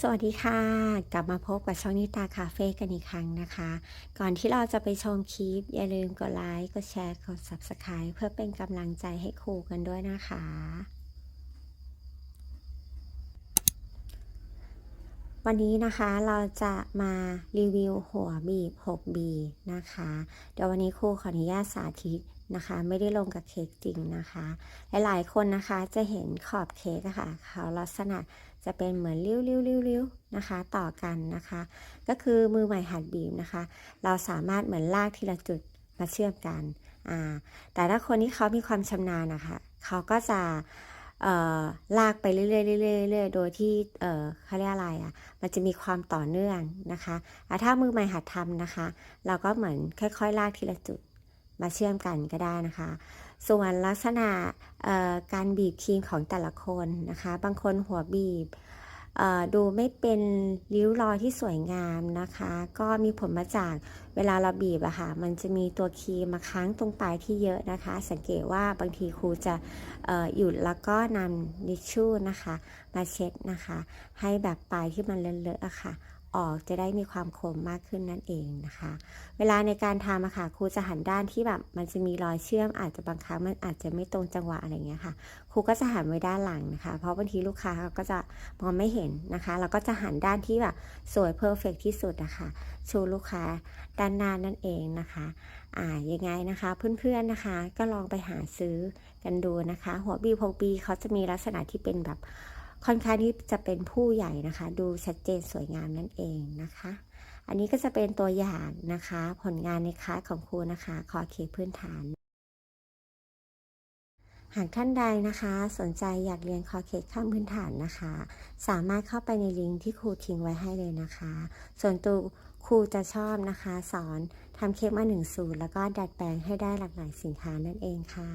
สวัสดีค่ะ กลับมาพบกับช่องนิตาคาเฟ่กันอีกครั้งนะคะ ก่อนที่เราจะไปชมคลิป อย่าลืมกดไลค์กดแชร์กด Subscribe เพื่อเป็นกำลังใจให้ครูกันด้วยนะคะ วันนี้นะคะเราจะมารีวิวหัวบีบ 6B นะคะ เดี๋ยววันนี้ครูขออนุญาตสาธิต นะคะ ไม่ได้ลงกับเค้กจริงนะคะ หลายๆคนนะคะจะเห็นขอบเค้กค่ะเขาลักษณะจะเป็นเหมือนริ้วๆๆๆนะคะ ต่อกันนะคะ ก็คือมือใหม่หัดบีบนะคะ เราสามารถเหมือนลากทีละจุดมาเชื่อมกันอ่าแต่ถ้าคนที่เขามีความชำนาญนะคะเขาก็จะเอ่อลากไปเรื่อยๆเรื่อยๆเรื่อยๆโดยที่เอ่อเขาเรียกอะไรอะ มันจะมีความต่อเนื่องนะคะแต่ถ้ามือใหม่หัดทำนะคะ เราก็เหมือนค่อยๆ ลากทีละจุด มาเชื่อมกันก็ได้นะคะ ส่วนลักษณะการบีบครีมของแต่ละคนนะคะ บางคนหัวบีบดูไม่เป็นริ้วรอยที่สวยงามนะคะ ก็มีผลมาจากเวลาเราบีบอะค่ะ มันจะมีตัวครีมมาค้างตรงปลายที่เยอะนะคะ สังเกตว่าบางทีครูจะหยุดแล้วก็นำนิชชู่นะคะ มาเช็ดนะคะ ให้แบบปลายที่มันเลอะๆอะค่ะ ออกจะได้มีความคมมากขึ้นนั่นเองนะคะ เวลาในการทำอะค่ะครูจะหันด้านที่แบบมันจะมีรอยเชื่อมอาจจะบางครั้งมันอาจจะไม่ตรงจังหวะอะไรเงี้ยค่ะครูก็จะหันไว้ด้านหลังนะคะ เพราะบางทีลูกค้าเขาก็จะมองไม่เห็นนะคะเราก็จะหันด้านที่แบบสวยเพอร์เฟกที่สุดนะคะชูลูกค้าด้านหน้านั่นเองนะคะอ่ายังไงนะคะ เพื่อนๆนะคะ ก็ลองไปหาซื้อกันดูนะคะ หัวบีพกบีเขาจะมีลักษณะที่เป็นแบบ ค่อนข้างที่จะเป็นผู้ใหญ่นะคะ ดูชัดเจนสวยงามนั่นเองนะคะ อันนี้ก็จะเป็นตัวอย่างนะคะ ผลงานในคลาสของครูนะคะขอเคพื้นฐาน หากท่านใดนะคะ สนใจอยากเรียนคอเคสขั้นพื้นฐานนะคะ สามารถเข้าไปในลิงก์ที่ครูทิ้งไว้ให้เลยนะคะ ส่วนตัวครูจะชอบนะคะ สอนทำเค้กมาหนึ่งสูตร แล้วก็ดัดแปลงให้ได้หลากหลายสินค้านั่นเองค่ะ